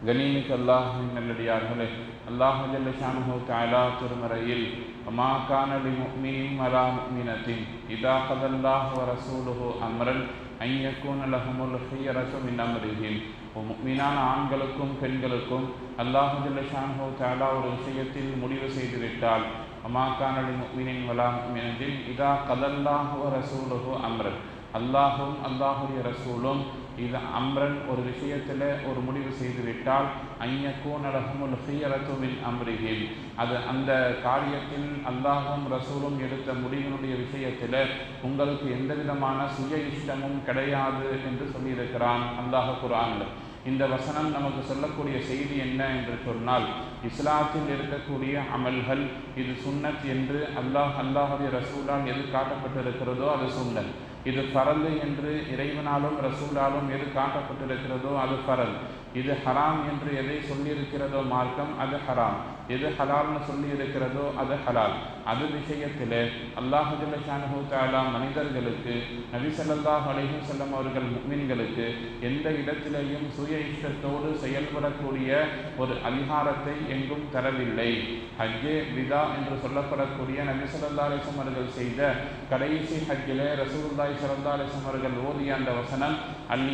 கணிமிக்கு அல்லாஹின் நல்லடியார்களே அல்லாஹ் ஜல்லஷானு தாலா திருமறையில் அமா கானலி முக்மினியும் அலா முக்மினத்தின் இதா கதல்லாஹ் வரசூலுஹு அமரன் ஐயக்கூன் அலஹமுல் ஹையரசும் இன்னமருகின் முக்மீனான ஆண்களுக்கும் பெண்களுக்கும் அல்லாஹ் ஜல்லஷானு தாலா ஒரு விஷயத்தில் முடிவு செய்துவிட்டால் அமா கானலி முக்மினின் அலா முக்மினத்தின் இதா கதல்லாஹ் வரசூலுஹு அமரன் அல்லாஹும் அல்லாஹுடைய ரசூலும் இது அம்ரன் ஒரு விஷயத்தில் ஒரு முடிவு செய்துவிட்டால் ஐயக்கூன் ஒரு ஹியரத்துமின் அம்ரிஹிம். அது அந்த காரியத்தில் அல்லாஹும் ரசூலும் எடுத்த முடிவினுடைய விஷயத்தில் உங்களுக்கு எந்த விதமான சுய இஷ்டமும் கிடையாது என்று சொல்லியிருக்கிறான் அல்லாஹ் குரானில் இந்த வசனம் நமக்கு சொல்லக்கூடிய செய்தி என்ன என்று சொன்னால் இஸ்லாத்தில் இருக்கக்கூடிய அமல்கள் இது சுன்னத் என்று அல்லாஹ் அல்லாஹுடைய ரசூலால் எது காட்டப்பட்டிருக்கிறதோ அது சுன்னத். இது பரல் என்று இறைவனாலும் ரசூலாலும் எது காட்டப்பட்டிருக்கிறதோ அது பரல் இது ஹராம் என்று எதை சொல்லியிருக்கிறதோ மார்க்கம் அது ஹராம். எது ஹலால்னு சொல்லியிருக்கிறதோ அது ஹலால். அது விஷயத்தில் அல்லாஹுல்லாஹு மனிதர்களுக்கு நபி ஸல்லல்லாஹு செல்லம் அவர்கள் முக்மின்களுக்கு எந்த இடத்திலேயும் சுய இஷ்டத்தோடு செயல்படக்கூடிய ஒரு அதிகாரத்தை எங்கும் தரவில்லை. ஹஜ்ஜே விதா என்று சொல்லப்படக்கூடிய நபிசல்லா அலிசம் அவர்கள் செய்த கடைசி ஹஜ்ஜிலே ரசூல்லாய் ஸல்லல்லாஹு அலிசம் அவர்கள் ஓதிய அந்த வசனம் அல்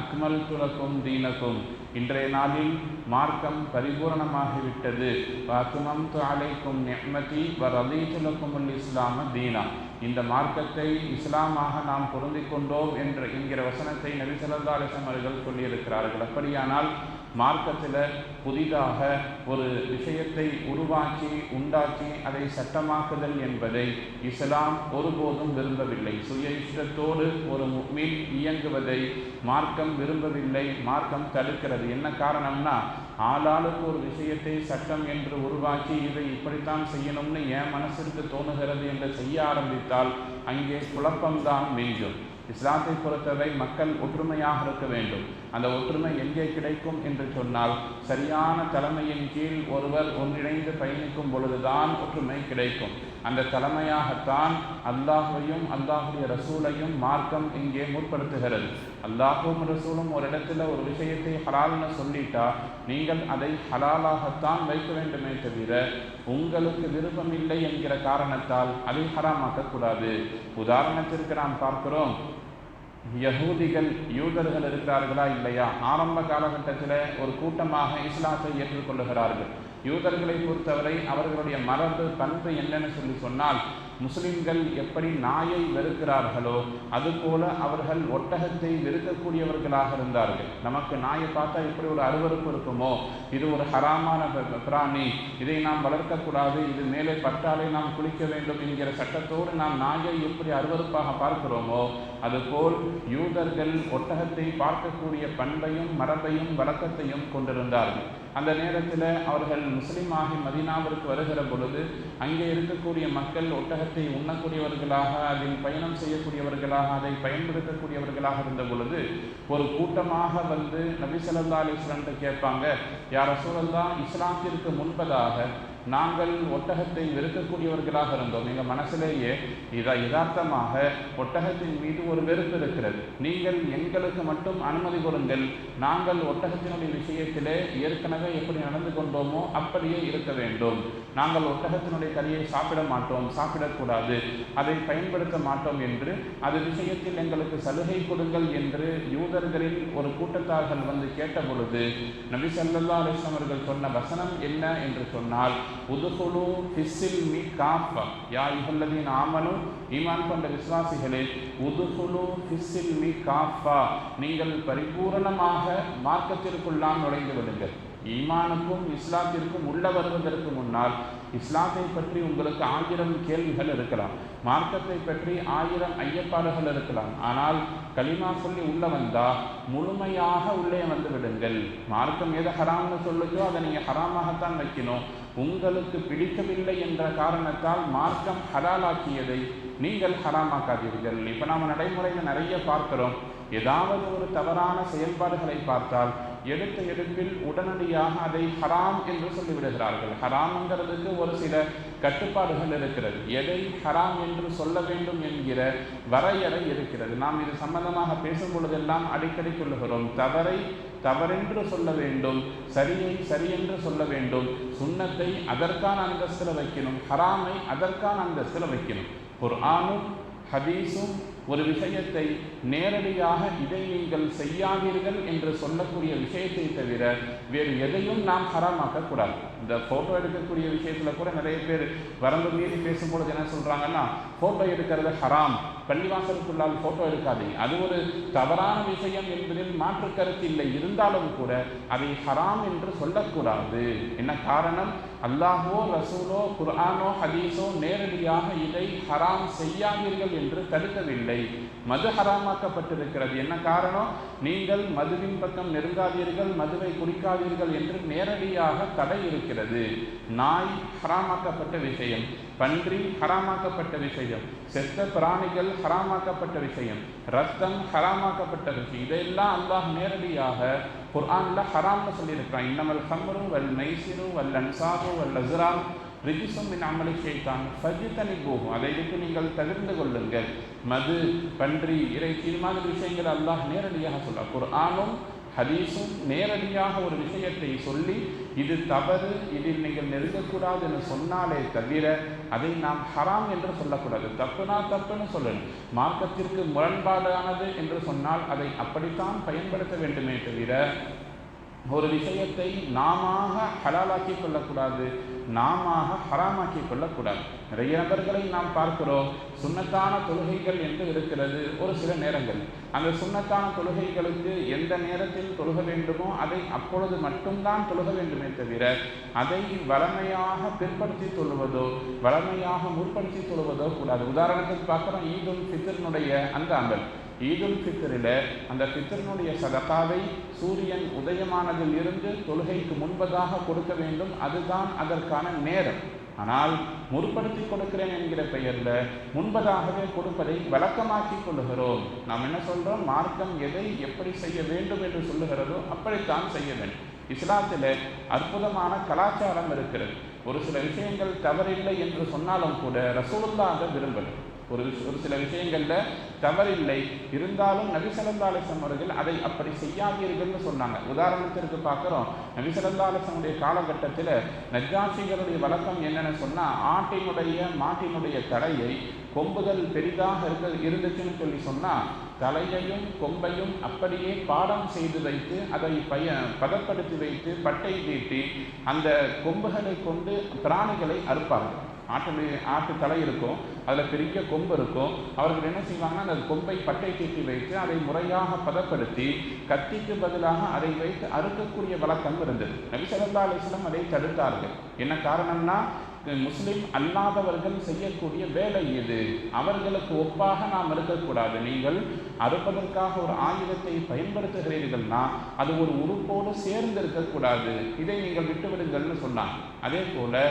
அக்மல் துலக்கும் தீனக்கும். இன்றைய நாளில் மார்க்கம் பரிபூரணமாகிவிட்டது. வாத்துமம் அலைக்கும் நெஹ்மதி வரதீத்துலக்கும் இஸ்லாம தீனா. இந்த மார்க்கத்தை இஸ்லாமாக நாம் பொருந்திக் கொண்டோம் என்ற என்கிற வசனத்தை நபி ஸல்லல்லாஹு அலைஹி அவர்கள் சொல்லியிருக்கிறார்கள். அப்படியானால் மார்க்கத்தில் புதிதாக ஒரு விஷயத்தை உருவாக்கி உண்டாக்கி அதை சட்டமாக்குதல் என்பதை இஸ்லாம் ஒருபோதும் விரும்பவில்லை. சுய இஷ்டத்தோடு ஒரு மீன் இயங்குவதை மார்க்கம் விரும்பவில்லை மார்க்கம் தடுக்கிறது. என்ன காரணம்னா ஆளாளுக்கு ஒரு விஷயத்தை சட்டம் என்று உருவாக்கி இதை இப்படித்தான் செய்யணும்னு என் மனசிற்கு தோணுகிறது என்று செய்ய ஆரம்பித்தால் அங்கே குழப்பம்தான் மிஞ்சும். இஸ்லாத்தை பொறுத்தவரை மக்கள் ஒற்றுமையாக இருக்க வேண்டும். அந்த ஒற்றுமை எங்கே கிடைக்கும் என்று சொன்னால் சரியான தலைமையின் கீழ் ஒருவர் ஒன்றிணைந்து பயணிக்கும் பொழுதுதான் ஒற்றுமை கிடைக்கும். அந்த தலைமையாகத்தான் அல்லாஹையும் அல்லாஹுடைய ரசூலையும் மார்க்கம் இங்கே முற்படுத்துகிறது. அல்லாஹும் ரசூலும் ஒரு இடத்துல ஒரு விஷயத்தை ஹலால்னு சொல்லிட்டா நீங்கள் அதை ஹலாலாகத்தான் வைக்க வேண்டுமே தவிர உங்களுக்கு விருப்பமில்லை என்கிற காரணத்தால் அதை ஹராமாக்கக்கூடாது உதாரணத்திற்கு நாம் பார்க்கிறோம். யகூதிகள் யூதர்கள் இருக்கிறார்களா இல்லையா? ஆரம்ப காலகட்டத்தில் ஒரு கூட்டமாக இஸ்லாத்தை ஏற்றுக்கொள்ளுகிறார்கள். யூதர்களை பொறுத்தவரை அவர்களுடைய மரபு பண்பு என்னன்னு சொல்லி சொன்னால் முஸ்லிம்கள் எப்படி நாயை வெறுக்கிறார்களோ அதுபோல அவர்கள் ஒட்டகத்தை வெறுக்கக்கூடியவர்களாக இருந்தார்கள். நமக்கு நாயை பார்த்தா எப்படி ஒரு அருவறுப்பு இருக்குமோ? இது ஒரு ஹராமான பிராணி. இதை நாம் வளர்க்கக்கூடாது. இது மேலே பட்டாலே நாம் குளிக்க வேண்டும் என்கிற சட்டத்தோடு நாம் நாயை எப்படி அருவறுப்பாக பார்க்கிறோமோ அதுபோல் யூதர்கள் ஒட்டகத்தை பார்க்கக்கூடிய பண்பையும் மரபையும் வழக்கத்தையும் கொண்டிருந்தார்கள். அந்த நேரத்தில் அவர்கள் முஸ்லீமாகி மதினாவிற்கு வருகிற பொழுது அங்கே இருக்கக்கூடிய மக்கள் ஒட்டகத்தை உண்ணக்கூடியவர்களாக அதில் பயணம் செய்யக்கூடியவர்களாக அதை பயன்படுத்தக்கூடியவர்களாக இருந்த பொழுது ஒரு கூட்டமாக வந்து நபி ஸல்லல்லாஹு கேட்பாங்க யார் தான் இஸ்லாத்திற்கு முன்பதாக நாங்கள் ஒட்டகத்தை வெறுக்கக்கூடியவர்களாக இருந்தோம். எங்கள் மனசிலேயே இதா யதார்த்தமாக ஒட்டகத்தின் மீது ஒரு வெறுப்பு இருக்கிறது. நீங்கள் எங்களுக்கு மட்டும் அனுமதி கொடுங்கள். நாங்கள் ஒட்டகத்தினுடைய விஷயத்திலே ஏற்கனவே எப்படி நடந்து கொண்டோமோ அப்படியே இருக்க வேண்டும். நாங்கள் ஒட்டகத்தினுடைய கறியை சாப்பிட மாட்டோம் சாப்பிடக்கூடாது. அதை பயன்படுத்த மாட்டோம் என்று அது விஷயத்தில் எங்களுக்கு சலுகை கொடுங்கள் என்று யூதர்களில் ஒரு கூட்டத்தார்கள் வந்து கேட்ட பொழுது நபி சல்லா அலைஹி அவர்கள் சொன்ன வசனம் என்ன என்று சொன்னால் உதுகுலு ஃபிஸ்ஸில் மி காஃபா யா இஹல்லதீன் ஆமனு ஈமான் கொண்ட விசுவாசிகளே உதுகுலு ஃபிஸ்ஸில் மி காஃபா நீங்கள் பரிபூரணமாக மார்க்கத்திற்குள்ளாம் நுழைந்து விடுங்கள் ஈமானுக்கும் இஸ்லாத்திற்கும் உள்ள வருவதற்கு முன்னால் இஸ்லாத்தை பற்றி உங்களுக்கு ஆயிரம் கேள்விகள் இருக்கலாம் மார்க்கத்தை பற்றி ஆயிரம் ஐயப்பாடுகள் இருக்கலாம் ஆனால் களிமா சொல்லி உள்ள வந்தா முழுமையாக உள்ளே வந்து விடுங்கள் மார்க்கம் எதை ஹராம்னு சொல்லுதோ அதை நீங்கள் ஹராமாகத்தான் வைக்கணும் உங்களுக்கு பிடிக்கவில்லை என்ற காரணத்தால் மார்க்கம் ஹலாலாக்கியதை நீங்கள் ஹராமாக்காதீர்கள். இப்போ நாம் நடைமுறையில் நிறைய பார்க்கிறோம். ஏதாவது ஒரு தவறான செயல்பாடுகளை பார்த்தால் எடுத்த எடுப்பில் உடனடியாக அதை ஹராம் என்று சொல்லிவிடுகிறார்கள். ஹராம்ங்கிறதுக்கு ஒரு சில கட்டுப்பாடுகள் இருக்கிறது. எதை ஹராம் என்று சொல்ல வேண்டும் என்கிற வரையறை இருக்கிறது. நாம் இது சம்பந்தமாக பேசும் பொழுதெல்லாம் அடிக்கடி சொல்லுகிறோம். தவறை தவறென்று சொல்ல வேண்டும் சரியை சரியென்று சொல்ல வேண்டும் சுண்ணத்தை அதற்கான அந்தஸ்தில் வைக்கணும் ஹராமை அதற்கான அந்தஸ்தில் வைக்கணும். ஒரு ஆணும் ஹதீஸும் ஒரு விஷயத்தை நேரடியாக இதை நீங்கள் செய்யாதீர்கள் என்று சொல்லக்கூடிய விஷயத்தை தவிர வேறு எதையும் நாம் ஹராமாக்கக்கூடாது. இந்த ஃபோட்டோ எடுக்கக்கூடிய விஷயத்தில் கூட நிறைய பேர் வரம்பு மீறி பேசும்பொழுது என்ன சொல்கிறாங்கன்னா ஃபோட்டோ எடுக்கிறது ஹராம். பள்ளிவாசலுக்குள்ளால் ஃபோட்டோ எடுக்காதீங்க அது ஒரு தவறான விஷயம் என்பதில் மாற்று கருத்து இல்லை. இருந்தாலும் கூட அதை ஹராம் என்று சொல்லக்கூடாது. என்ன காரணம்? அல்லாஹோ ரசூலோ குர்ஆனோ ஹதீஸோ நேரடியாக இதை ஹராம் செய்யாதீர்கள் என்று தடுக்கவில்லை மது ஹராமாக்கப்பட்டிருக்கிறது. என்ன காரணம்? நீங்கள் மதுவின் பக்கம் நெருங்காதீர்கள் மதுவை குடிக்காதீர்கள் என்று நேரடியாக தடை இருக்கிறது. நாய் ஹராமாக்கப்பட்ட விஷயம். பன்றி ஹராமாக்கப்பட்ட விஷயம் செத்த பிராணிகள் ஹராமாக்கப்பட்ட விஷயம் ரத்தம் ஹராமாக்கப்பட்ட விஷயம் இதையெல்லாம் அல்லாஹ் நேரடியாக குர்ஆனில் ஹராம்னு சொல்லியிருக்கிறான். இன்னமல் ஹம்ரு வல் மைசிரு வல் அன்சாபு வல் அஸ்ராம் ரிஜிசும் மின் அமலை செய்தான் சஜித்தனி போகும் அதை விட்டு நீங்கள் தவிர்ந்து கொள்ளுங்கள். மது பன்றி இறைச்சி மாதிரி விஷயங்கள் அல்லாஹ் நேரடியாக சொல்ல குர்ஆனும் ஹதீஸும் நேரடியாக ஒரு விஷயத்தை சொல்லி இது தவறு இதில் நீங்கள் நெருங்கக்கூடாது என்று சொன்னாலே தவிர அதை நாம் ஹராம் என்று சொல்லக்கூடாது. தப்புனா தப்புன்னு சொல்லணும் மார்க்கத்திற்கு முரண்பாடானது என்று சொன்னால் அதை அப்படித்தான் பயன்படுத்த வேண்டுமே தவிர ஒரு விஷயத்தை நாம ஹலாலாக்கி கொள்ளக்கூடாது நாம ஹராமாக்கி கொள்ளக்கூடாது. நிறைய நபர்களை நாம் பார்க்கிறோம் சுண்ணத்தான தொழுகைகள் என்று இருக்கிறது ஒரு சில நேரங்கள். அந்த சுண்ணத்தான தொழுகைகளுக்கு எந்த நேரத்தில் தொழுக வேண்டுமோ அதை அப்பொழுது மட்டும்தான் தொழுக வேண்டுமே தவிர அதை வளமையாக பிற்படுத்தி தொழுவதோ வளமையாக முற்படுத்தி தொழுவதோ கூடாது. உதாரணத்துக்கு பார்க்குறோம் ஈதுல் ஃபித்ரனுடைய அந்த அமல் ஈதுல் ஃபித்ரில் அந்த ஃபித்ரனுடைய சதகாவை சூரியன் உதயமானதில் இருந்து தொழுகைக்கு முன்பதாக கொடுக்க வேண்டும். அதுதான் அதற்கான நேரம். ஆனால் முற்படுத்தி கொடுக்கிறேன் என்கிற பெயரில் முன்பதாகவே கொடுப்பதை வழக்கமாக்கி கொள்ளுகிறோம். நாம் என்ன சொல்றோம்? மார்க்கம் எதை எப்படி செய்ய வேண்டும் என்று சொல்லுகிறதோ அப்படித்தான் செய்ய வேண்டும். இஸ்லாத்தில் அற்புதமான கலாச்சாரம் இருக்கிறது. ஒரு சில விஷயங்கள் தவறில்லை என்று சொன்னாலும் கூட ரசூலுல்லாக விரும்புகிறேன் ஒரு ஒரு சில விஷயங்கள்ல தவறில்லை. இருந்தாலும் நபிசல்லா அலிசம் அவர்கள் அதை அப்படி செய்யாதீர்கள்னு சொன்னாங்க. உதாரணத்திற்கு பார்க்குறோம். நபிசல்லா அலிசமுடைய காலகட்டத்தில் நஜாசிகளுடைய வழக்கம் என்னென்னு சொன்னால் ஆட்டினுடைய மாட்டினுடைய தலையை கொம்புகள் பெரிதாக இருக்க இருந்துச்சுன்னு சொல்லி சொன்னால் தலையையும் கொம்பையும் அப்படியே பாடம் செய்து வைத்து அதை பய பதப்படுத்தி வைத்து பட்டை தீட்டி அந்த கொம்புகளை கொண்டு பிராணிகளை அறுப்பார்கள். ஆட்டு ஆட்டு தலை இருக்கும் அதில் பெரிய கொம்பு இருக்கும். அவர்கள் என்ன செய்வாங்கன்னா அந்த கொம்பை பட்டை தீட்டி வைத்து அதை முறையாக பதப்படுத்தி கத்திக்கு பதிலாக அதை வைத்து அறுக்கக்கூடிய வழக்கம் இருந்தது. நபி ஸல்லல்லாஹு அதை தடுத்தார்கள். என்ன காரணம்னா முஸ்லீம் அல்லாதவர்கள் செய்யக்கூடிய வேலை இது அவர்களுக்கு ஒப்பாக நாம் இருக்கக்கூடாது. நீங்கள் அறுப்பதற்காக ஒரு ஆயுதத்தை பயன்படுத்துகிறீர்கள்னா அது ஒரு உறுப்போடு சேர்ந்து இருக்கக்கூடாது. இதை நீங்கள் விட்டுவிடுங்கள்னு சொன்னாங்க. அதே போல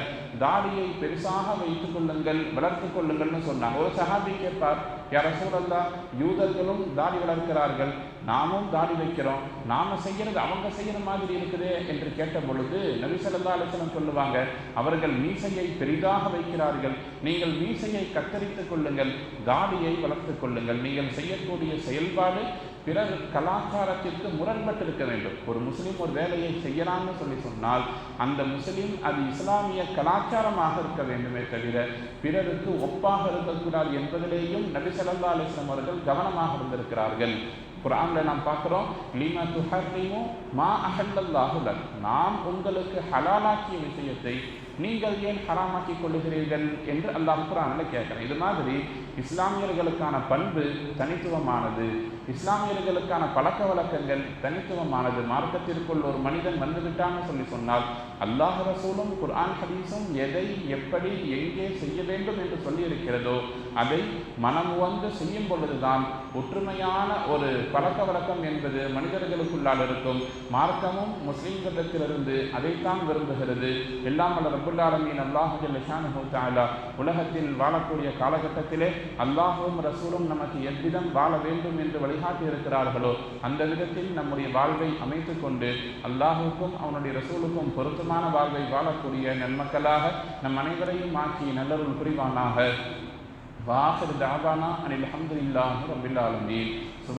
தாடியை பெருசாக வைத்துக் கொள்ளுங்கள் வளர்த்து கொள்ளுங்கள்னு சொன்னாங்க. ஒரு சஹாபி கேட்பார் யார சூழல்லா யூதர்களும் தாடி வளர்க்கிறார்கள். நாமும் தாடி வைக்கிறோம். நாம் செய்கிறது அவங்க செய்கிற மாதிரி இருக்குதே என்று கேட்ட பொழுது நபி ஸல்லல்லாஹு சொல்லுவாங்க அவர்கள் மீசையை பெரிதாக வைக்கிறார்கள். நீங்கள் மீசையை கத்தரித்துக் கொள்ளுங்கள். தாடியை வளர்த்துக் கொள்ளுங்கள். நீங்கள் செய்யக்கூடிய செயல்பாடு பிறர் கலாச்சாரத்திற்கு முரண்பட்டு இருக்க வேண்டும். ஒரு முஸ்லீம் ஒரு வேலையை செய்யலாம்னு சொல்லி சொன்னால் அந்த முஸ்லீம் அது இஸ்லாமிய கலாச்சாரமாக இருக்க வேண்டுமே தவிர பிறருக்கு ஒப்பாக இருக்கக்கூடாது என்பதிலேயும் நபி ஸல்லல்லாஹு அலைஹி அவர்கள் கவனமாக இருந்திருக்கிறார்கள். குரானில் நாம் பார்க்குறோம் லீமா துஹர்ரிமு மா அஹல்லல்லாஹு நாம் உங்களுக்கு ஹலாலாக்கிய விஷயத்தை நீங்கள் ஏன் ஹராமாக்கி கொள்ளுகிறீர்கள் என்று அல்லாஹ் குரானில் கேட்குறேன். இது மாதிரி இஸ்லாமியர்களுக்கான பண்பு தனித்துவமானது. இஸ்லாமியர்களுக்கான பழக்க வழக்கங்கள் தனித்துவமானது. மார்க்கத்திற்குள் ஒரு மனிதன் வந்துவிட்டான்னு சொல்லி சொன்னால் அல்லாஹ் ரசூலும் குர்ஆன் ஹதீஸும் எதை எப்படி எங்கே செய்ய வேண்டும் என்று சொல்லியிருக்கிறதோ அதை மனம் வந்து செய்யும் பொழுதுதான் ஒற்றுமையான ஒரு பழக்க வழக்கம் என்பது மனிதர்களுக்குள்ளால் இருக்கும். மார்க்கமும் முஸ்லிம்களிடத்திலிருந்து அதைத்தான் விரும்புகிறது. எல்லாம் வளரும் ரப்புல் ஆலமீன். அல்லாஹு ஜல்ல உலகத்தில் வாழக்கூடிய காலகட்டத்திலே அல்லாஹும் ரசூலும் நமக்கு எவ்விதம் வாழ வேண்டும் என்று வழிகாட்டி இருக்கிறார்களோ அந்த விதத்தில் நம்முடைய வாழ்வை அமைத்து கொண்டு அல்லாஹுக்கும் அவனுடைய ரசூலுக்கும் பொருத்தமான வாழ்வை வாழக்கூடிய நன்மக்களாக நம் அனைவரையும் ஆக்கி நல்லருள் புரிவானாக. வாசர் தாபானா அனில் அஹமதுல்லாஹி ரபில் ஆலமீன்.